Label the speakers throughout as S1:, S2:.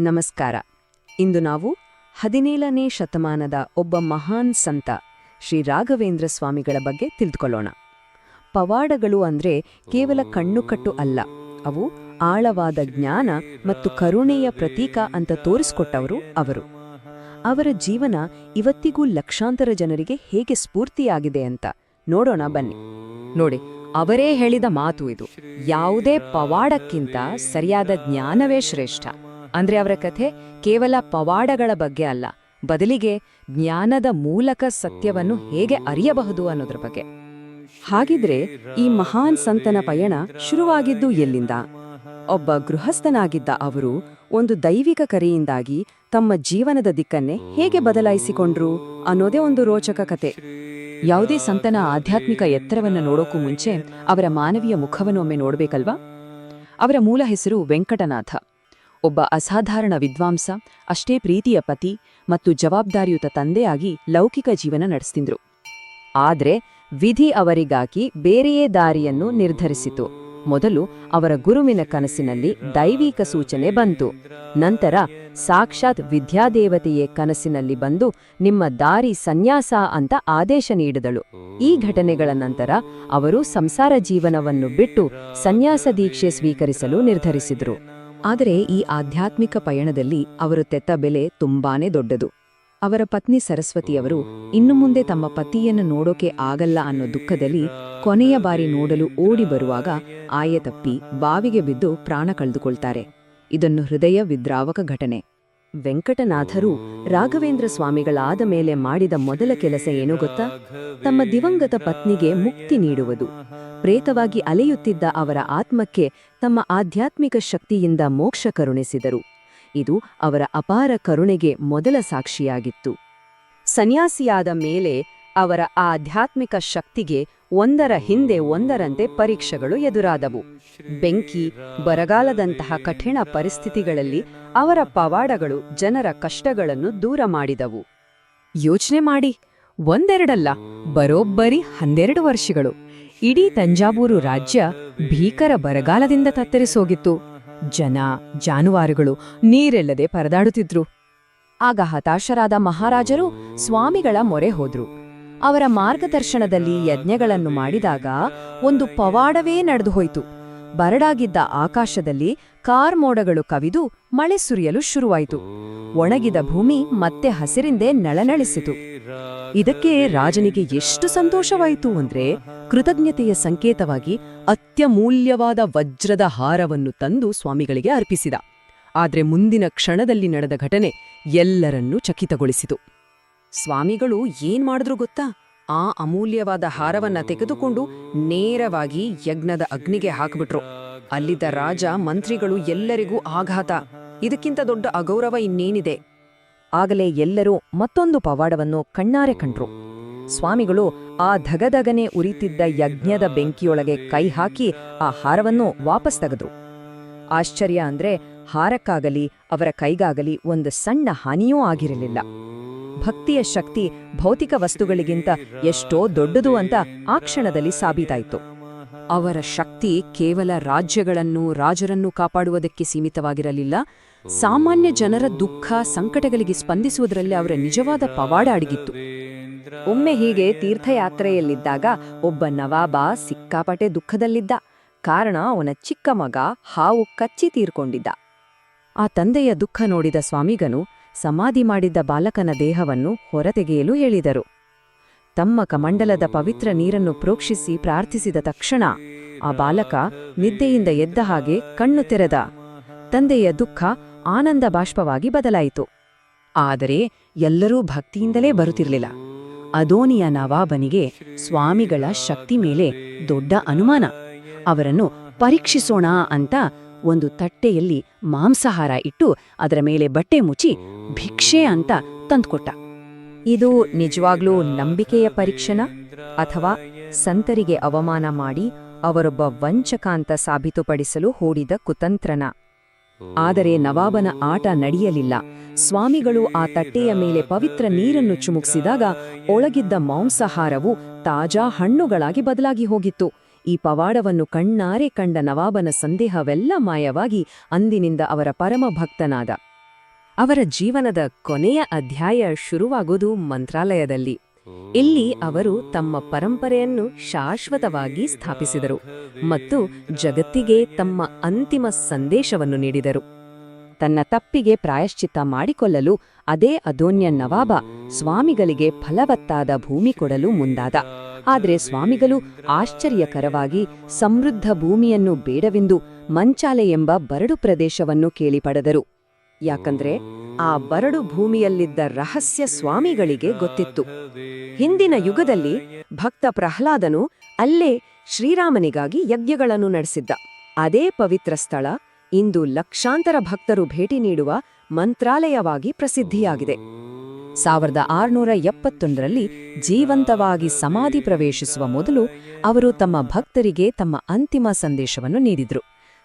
S1: ನಮಸ್ಕಾರ. ಇಂದು ನಾವು ಹದಿನೇಳನೇ ಶತಮಾನದ ಒಬ್ಬ ಮಹಾನ್ ಸಂತ ಶ್ರೀ ರಾಘವೇಂದ್ರ ಸ್ವಾಮಿಗಳ ಬಗ್ಗೆ ತಿಳಿದುಕೊಳ್ಳೋಣ. ಪವಾಡಗಳು ಅಂದ್ರೆ ಕೇವಲ ಕಣ್ಣುಕಟ್ಟು ಅಲ್ಲ, ಅವು ಆಳವಾದ ಜ್ಞಾನ ಮತ್ತು ಕರುಣೆಯ ಪ್ರತೀಕ ಅಂತ ತೋರಿಸ್ಕೊಟ್ಟವರು ಅವರು. ಅವರ ಜೀವನ ಇವತ್ತಿಗೂ ಲಕ್ಷಾಂತರ ಜನರಿಗೆ ಹೇಗೆ ಸ್ಫೂರ್ತಿಯಾಗಿದೆ ಅಂತ ನೋಡೋಣ ಬನ್ನಿ. ನೋಡಿ, ಅವರೇ ಹೇಳಿದ ಮಾತು ಇದು. ಯಾವುದೇ ಪವಾಡಕ್ಕಿಂತ ಸರಿಯಾದ ಜ್ಞಾನವೇ ಶ್ರೇಷ್ಠ. ಅಂದ್ರೆ ಅವರ ಕಥೆ ಕೇವಲ ಪವಾಡಗಳ ಬಗ್ಗೆ ಅಲ್ಲ. ಬದಲಿಗೆ ಜ್ಞಾನದ ಮೂಲಕ ಸತ್ಯವನ್ನು ಹೇಗೆ ಅರಿಯಬಹುದು ಅನ್ನೋದ್ರ ಬಗ್ಗೆ. ಹಾಗಿದ್ರೆ ಈ ಮಹಾನ್ ಸಂತನ ಪಯಣ ಶುರುವಾಗಿದ್ದು ಎಲ್ಲಿಂದ? ಒಬ್ಬ ಗೃಹಸ್ಥನಾಗಿದ್ದ ಅವರು ಒಂದು ದೈವಿಕ ಕರೆಯಿಂದಾಗಿ ತಮ್ಮ ಜೀವನದ ದಿಕ್ಕನ್ನೇ ಹೇಗೆ ಬದಲಾಯಿಸಿಕೊಂಡ್ರು ಅನ್ನೋದೇ ಒಂದು ರೋಚಕ ಕತೆ. ಯಾವುದೇ ಸಂತನ ಆಧ್ಯಾತ್ಮಿಕ ಎತ್ತರವನ್ನು ನೋಡೋಕ್ಕೂ ಮುಂಚೆ ಅವರ ಮಾನವೀಯ ಮುಖವನ್ನು ಒಮ್ಮೆ ನೋಡ್ಬೇಕಲ್ವಾ? ಅವರ ಮೂಲ ಹೆಸರು ವೆಂಕಟನಾಥ. ಒಬ್ಬ ಅಸಾಧಾರಣ ವಿದ್ವಾಂಸ, ಅಷ್ಟೇ ಪ್ರೀತಿಯ ಪತಿ ಮತ್ತು ಜವಾಬ್ದಾರಿಯುತ ತಂದೆಯಾಗಿ ಲೌಕಿಕ ಜೀವನ ನಡೆಸ್ತಿದ್ರು. ಆದರೆ ವಿಧಿ ಅವರಿಗಾಗಿ ಬೇರೆಯೇ ದಾರಿಯನ್ನು ನಿರ್ಧರಿಸಿತು. ಮೊದಲು ಅವರ ಗುರುವಿನ ಕನಸಿನಲ್ಲಿ ದೈವಿಕ ಸೂಚನೆ ಬಂತು. ನಂತರ ಸಾಕ್ಷಾತ್ ವಿದ್ಯಾದೇವತೆಯೇ ಕನಸಿನಲ್ಲಿ ಬಂದು ನಿಮ್ಮ ದಾರಿ ಸನ್ಯಾಸ ಅಂತ ಆದೇಶ ನೀಡಿದಳು. ಈ ಘಟನೆಗಳ ನಂತರ ಅವರು ಸಂಸಾರ ಜೀವನವನ್ನು ಬಿಟ್ಟು ಸನ್ಯಾಸ ದೀಕ್ಷೆ ಸ್ವೀಕರಿಸಲು ನಿರ್ಧರಿಸಿದ್ರು. ಆದರೆ ಈ ಆಧ್ಯಾತ್ಮಿಕ ಪಯಣದಲ್ಲಿ ಅವರು ತೆತ್ತ ಬೆಲೆ ತುಂಬಾನೇ ದೊಡ್ಡದು. ಅವರ ಪತ್ನಿ ಸರಸ್ವತಿಯವರು ಇನ್ನು ಮುಂದೆ ತಮ್ಮ ಪತಿಯನ್ನು ನೋಡೋಕೆ ಆಗಲ್ಲ ಅನ್ನೋ ದುಃಖದಲ್ಲಿ ಕೊನೆಯ ಬಾರಿ ನೋಡಲು ಓಡಿ ಬರುವಾಗ ಆಯ ತಪ್ಪಿ ಬಾವಿಗೆ ಬಿದ್ದು ಪ್ರಾಣ ಕಳೆದುಕೊಳ್ತಾರೆ. ಇದನ್ನು ಹೃದಯ ವಿದ್ರಾವಕ ಘಟನೆ. ವೆಂಕಟನಾಥರು ರಾಘವೇಂದ್ರ ಸ್ವಾಮಿಗಳಾದ ಮೇಲೆ ಮಾಡಿದ ಮೊದಲ ಕೆಲಸ ಏನು ಗೊತ್ತಾ? ತಮ್ಮ ದಿವಂಗತ ಪತ್ನಿಗೆ ಮುಕ್ತಿ ನೀಡುವುದು. ಪ್ರೇತವಾಗಿ ಅಲೆಯುತ್ತಿದ್ದ ಅವರ ಆತ್ಮಕ್ಕೆ ತಮ್ಮ ಆಧ್ಯಾತ್ಮಿಕ ಶಕ್ತಿಯಿಂದ ಮೋಕ್ಷ ಕರುಣಿಸಿದರು. ಇದು ಅವರ ಅಪಾರ ಕರುಣೆಗೆ ಮೊದಲ ಸಾಕ್ಷಿಯಾಗಿತ್ತು. ಸನ್ಯಾಸಿಯಾದ ಮೇಲೆ ಅವರ ಆಧ್ಯಾತ್ಮಿಕ ಶಕ್ತಿಗೆ ಒಂದರ ಹಿಂದೆ ಒಂದರಂತೆ ಪರೀಕ್ಷೆಗಳು ಎದುರಾದವು. ಬೆಂಕಿ, ಬರಗಾಲದಂತಹ ಕಠಿಣ ಪರಿಸ್ಥಿತಿಗಳಲ್ಲಿ ಅವರ ಪವಾಡಗಳು ಜನರ ಕಷ್ಟಗಳನ್ನು ದೂರ ಮಾಡಿದವು. ಯೋಚನೆ ಮಾಡಿ, ಒಂದೆರಡಲ್ಲ, ಬರೋಬ್ಬರಿ ಹನ್ನೆರಡು ವರ್ಷಗಳು. ಇಡೀ ತಂಜಾವೂರು ರಾಜ್ಯ ಭೀಕರ ಬರಗಾಲದಿಂದ ತತ್ತರಿಸೋಗಿತ್ತು. ಜನ, ಜಾನುವಾರುಗಳು ನೀರೆಲ್ಲದೆ ಪರದಾಡುತ್ತಿದ್ರು. ಆಗ ಹತಾಶರಾದ ಮಹಾರಾಜರು ಸ್ವಾಮಿಗಳ ಮೊರೆ ಹೋದ್ರು. ಅವರ ಮಾರ್ಗದರ್ಶನದಲ್ಲಿ ಯಜ್ಞಗಳನ್ನು ಮಾಡಿದಾಗ ಒಂದು ಪವಾಡವೇ ನಡೆದುಹೋಯಿತು. ಬರಡಾಗಿದ್ದ ಆಕಾಶದಲ್ಲಿ ಕಾರ್ಮೋಡಗಳು ಕವಿದು ಮಳೆ ಸುರಿಯಲು ಶುರುವಾಯಿತು. ಒಣಗಿದ ಭೂಮಿ ಮತ್ತೆ ಹಸಿರಿಂದೆ ನಳನಳಿಸಿತು. ಇದಕ್ಕೆ ರಾಜನಿಗೆ ಎಷ್ಟು ಸಂತೋಷವಾಯಿತು ಅಂದ್ರೆ ಕೃತಜ್ಞತೆಯ ಸಂಕೇತವಾಗಿ ಅತ್ಯಮೂಲ್ಯವಾದ ವಜ್ರದ ಹಾರವನ್ನು ತಂದು ಸ್ವಾಮಿಗಳಿಗೆ ಅರ್ಪಿಸಿದ. ಆದ್ರೆ ಮುಂದಿನ ಕ್ಷಣದಲ್ಲಿ ನಡೆದ ಘಟನೆ ಎಲ್ಲರನ್ನೂ ಚಕಿತಗೊಳಿಸಿತು. ಸ್ವಾಮಿಗಳು ಏನ್ ಮಾಡಿದ್ರು ಗೊತ್ತಾ? ಆ ಅಮೂಲ್ಯವಾದ ಹಾರವನ್ನ ತೆಗೆದುಕೊಂಡು ನೇರವಾಗಿ ಯಜ್ಞದ ಅಗ್ನಿಗೆ ಹಾಕ್ಬಿಟ್ರು. ಅಲ್ಲಿದ್ದ ರಾಜ ಮಂತ್ರಿಗಳು ಎಲ್ಲರಿಗೂ ಆಘಾತ. ಇದಕ್ಕಿಂತ ದೊಡ್ಡ ಅಗೌರವ ಇನ್ನೇನಿದೆ? ಆಗಲೇ ಎಲ್ಲರೂ ಮತ್ತೊಂದು ಪವಾಡವನ್ನು ಕಣ್ಣಾರೆ ಕಂಡ್ರು. ಸ್ವಾಮಿಗಳು ಆ ಧಗಧಗನೆ ಉರಿತಿದ್ದ ಯಜ್ಞದ ಬೆಂಕಿಯೊಳಗೆ ಕೈ ಹಾಕಿ ಆ ಹಾರವನ್ನು ವಾಪಸ್ ತೆಗೆದ್ರು. ಆಶ್ಚರ್ಯ ಅಂದ್ರೆ ಹಾರಕ್ಕಾಗಲಿ, ಅವರ ಕೈಗಾಗಲಿ ಒಂದು ಸಣ್ಣ ಹಾನಿಯೂ ಆಗಿರಲಿಲ್ಲ. ಭಕ್ತಿಯ ಶಕ್ತಿ ಭೌತಿಕ ವಸ್ತುಗಳಿಗಿಂತ ಎಷ್ಟೋ ದೊಡ್ಡದು ಅಂತ ಆ ಕ್ಷಣದಲ್ಲಿ ಸಾಬೀತಾಯಿತು. ಅವರ ಶಕ್ತಿ ಕೇವಲ ರಾಜ್ಯಗಳನ್ನು ರಾಜರನ್ನು ಕಾಪಾಡುವುದಕ್ಕೆ ಸೀಮಿತವಾಗಿರಲಿಲ್ಲ. ಸಾಮಾನ್ಯ ಜನರ ದುಃಖ ಸಂಕಟಗಳಿಗೆ ಸ್ಪಂದಿಸುವುದರಲ್ಲಿ ಅವರ ನಿಜವಾದ ಪವಾಡ ಅಡಗಿತ್ತು. ಒಮ್ಮೆ ಹೀಗೆ ತೀರ್ಥಯಾತ್ರೆಯಲ್ಲಿದ್ದಾಗ ಒಬ್ಬ ನವಾಬ ಸಿಕ್ಕಾಪಟೆ ದುಃಖದಲ್ಲಿದ್ದ. ಕಾರಣ ಅವನ ಚಿಕ್ಕ ಮಗ ಹಾವು ಕಚ್ಚಿ ತೀರ್ಕೊಂಡಿದ್ದ. ಆ ತಂದೆಯ ದುಃಖ ನೋಡಿದ ಸ್ವಾಮಿಗನು ಸಮಾಧಿ ಮಾಡಿದ್ದ ಬಾಲಕನ ದೇಹವನ್ನು ಹೊರತೆಗೆಯಲು ಹೇಳಿದರು. ತಮ್ಮ ಕಮಂಡಲದ ಪವಿತ್ರ ನೀರನ್ನು ಪ್ರೋಕ್ಷಿಸಿ ಪ್ರಾರ್ಥಿಸಿದ ತಕ್ಷಣ ಆ ಬಾಲಕ ನಿದ್ದೆಯಿಂದ ಎದ್ದ ಹಾಗೆ ಕಣ್ಣು ತೆರೆದ. ತಂದೆಯ ದುಃಖ ಆನಂದ ಬಾಷ್ಪವಾಗಿ ಬದಲಾಯಿತು. ಆದರೆ ಎಲ್ಲರೂ ಭಕ್ತಿಯಿಂದಲೇ ಬರುತ್ತಿರಲಿಲ್ಲ. ಅದೋನಿಯ ನವಾಬನಿಗೆ ಸ್ವಾಮಿಗಳ ಶಕ್ತಿ ಮೇಲೆ ದೊಡ್ಡ ಅನುಮಾನ. ಅವರನ್ನು ಪರೀಕ್ಷಿಸೋಣ ಅಂತ ಒಂದು ತಟ್ಟೆಯಲ್ಲಿ ಮಾಂಸಾಹಾರ ಇಟ್ಟು ಅದರ ಮೇಲೆ ಬಟ್ಟೆ ಮುಚ್ಚಿ ಭಿಕ್ಷೆ ಅಂತ ತಂದ್ಕೊಟ್ಟ. ಇದು ನಿಜವಾಗ್ಲೂ ನಂಬಿಕೆಯ ಪರೀಕ್ಷಣ ಅಥವಾ ಸಂತರಿಗೆ ಅವಮಾನ ಮಾಡಿ ಅವರೊಬ್ಬ ವಂಚಕ ಅಂತ ಸಾಬೀತುಪಡಿಸಲು ಹೂಡಿದ ಕುತಂತ್ರನ. ಆದರೆ ನವಾಬನ ಆಟ ನಡೆಯಲಿಲ್ಲ. ಸ್ವಾಮಿಗಳು ಆ ತಟ್ಟೆಯ ಮೇಲೆ ಪವಿತ್ರ ನೀರನ್ನು ಚುಮುಕ್ಸಿದಾಗ ಒಳಗಿದ್ದ ಮಾಂಸಾಹಾರವು ತಾಜಾ ಹಣ್ಣುಗಳಾಗಿ ಬದಲಾಗಿ ಹೋಗಿತ್ತು. ಈ ಪವಾಡವನ್ನು ಕಣ್ಣಾರೆ ಕಂಡ ನವಾಬನ ಸಂದೇಹವೆಲ್ಲ ಮಾಯವಾಗಿ ಅಂದಿನಿಂದ ಅವರ ಪರಮ ಭಕ್ತನಾದ ಅವರ ಜೀವನದ ಕೊನೆಯ ಅಧ್ಯಾಯ ಶುರುವಾಗೋದು ಮಂತ್ರಾಲಯದಲ್ಲಿ. ಇಲ್ಲಿ ಅವರು ತಮ್ಮ ಪರಂಪರೆಯನ್ನು ಶಾಶ್ವತವಾಗಿ ಸ್ಥಾಪಿಸಿದರು ಮತ್ತು ಜಗತ್ತಿಗೆ ತಮ್ಮ ಅಂತಿಮ ಸಂದೇಶವನ್ನು ನೀಡಿದರು. ತನ್ನ ತಪ್ಪಿಗೆ ಪ್ರಾಯಶ್ಚಿತ್ತ ಮಾಡಿಕೊಳ್ಳಲು ಅದೇ ಅದೋನ್ಯ ನವಾಬ ಸ್ವಾಮಿಗಳಿಗೆ ಫಲವತ್ತಾದ ಭೂಮಿ ಕೊಡಲು ಮುಂದಾದ. ಆದರೆ ಸ್ವಾಮಿಗಳು ಆಶ್ಚರ್ಯಕರವಾಗಿ ಸಮೃದ್ಧ ಭೂಮಿಯನ್ನು ಬೇಡವೆಂದು ಮಂಚಾಲೆ ಎಂಬ ಬರಡು ಪ್ರದೇಶವನ್ನು ಕೇಳಿ ಪಡೆದರು ಯಾಕಂದ್ರೆ ಆ ಬರಡು ಭೂಮಿಯಲ್ಲಿದ್ದ ರಹಸ್ಯ ಸ್ವಾಮಿಗಳಿಗೆ ಗೊತ್ತಿತ್ತು. ಹಿಂದಿನ ಯುಗದಲ್ಲಿ ಭಕ್ತ ಪ್ರಹ್ಲಾದನು ಅಲ್ಲೇ ಶ್ರೀರಾಮನಿಗಾಗಿ ಯಜ್ಞಗಳನ್ನು ನಡೆಸಿದ್ದ. ಅದೇ ಪವಿತ್ರ ಸ್ಥಳ ಇಂದು ಲಕ್ಷಾಂತರ ಭಕ್ತರು ಭೇಟಿ ನೀಡುವ ಮಂತ್ರಾಲಯವಾಗಿ ಪ್ರಸಿದ್ಧಿಯಾಗಿದೆ. ಸಾವಿರದ ಆರುನೂರ ಎಪ್ಪತ್ತೊಂದರಲ್ಲಿ ಜೀವಂತವಾಗಿ ಸಮಾಧಿ ಪ್ರವೇಶಿಸುವ ಮೊದಲು ಅವರು ತಮ್ಮ ಭಕ್ತರಿಗೆ ತಮ್ಮ ಅಂತಿಮ ಸಂದೇಶವನ್ನು ನೀಡಿದ್ರು.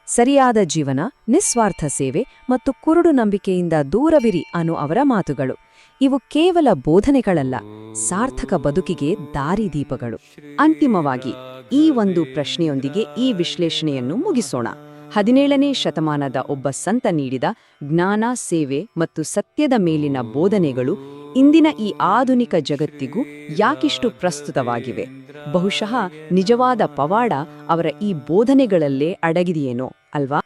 S1: ಸರಿಯಾದ ಜೀವನ, ನಿಸ್ವಾರ್ಥ ಸೇವೆ ಮತ್ತು ಕುರುಡು ನಂಬಿಕೆಯಿಂದ ದೂರವಿರಿ ಅನ್ನೋ ಅವರ ಮಾತುಗಳು. ಇವು ಕೇವಲ ಬೋಧನೆಗಳಲ್ಲ, ಸಾರ್ಥಕ ಬದುಕಿಗೆ ದಾರಿದೀಪಗಳು. ಅಂತಿಮವಾಗಿ ಈ ಒಂದು ಪ್ರಶ್ನೆಯೊಂದಿಗೆ ಈ ವಿಶ್ಲೇಷಣೆಯನ್ನು ಮುಗಿಸೋಣ. ಹದಿನೇಳನೇ ಶತಮಾನದ ಒಬ್ಬ ಸಂತ ನೀಡಿದ ಜ್ಞಾನ, ಸೇವೆ ಮತ್ತು ಸತ್ಯದ ಮೇಲಿನ ಬೋಧನೆಗಳು ಇಂದಿನ ಈ ಆಧುನಿಕ ಜಗತ್ತಿಗೂ ಯಾಕಿಷ್ಟು ಪ್ರಸ್ತುತವಾಗಿವೆ? ಬಹುಶಃ ನಿಜವಾದ ಪವಾಡ ಅವರ ಈ ಬೋಧನೆಗಳಲ್ಲೇ ಅಡಗಿದೆಯೇನೋ, ಅಲ್ವಾ?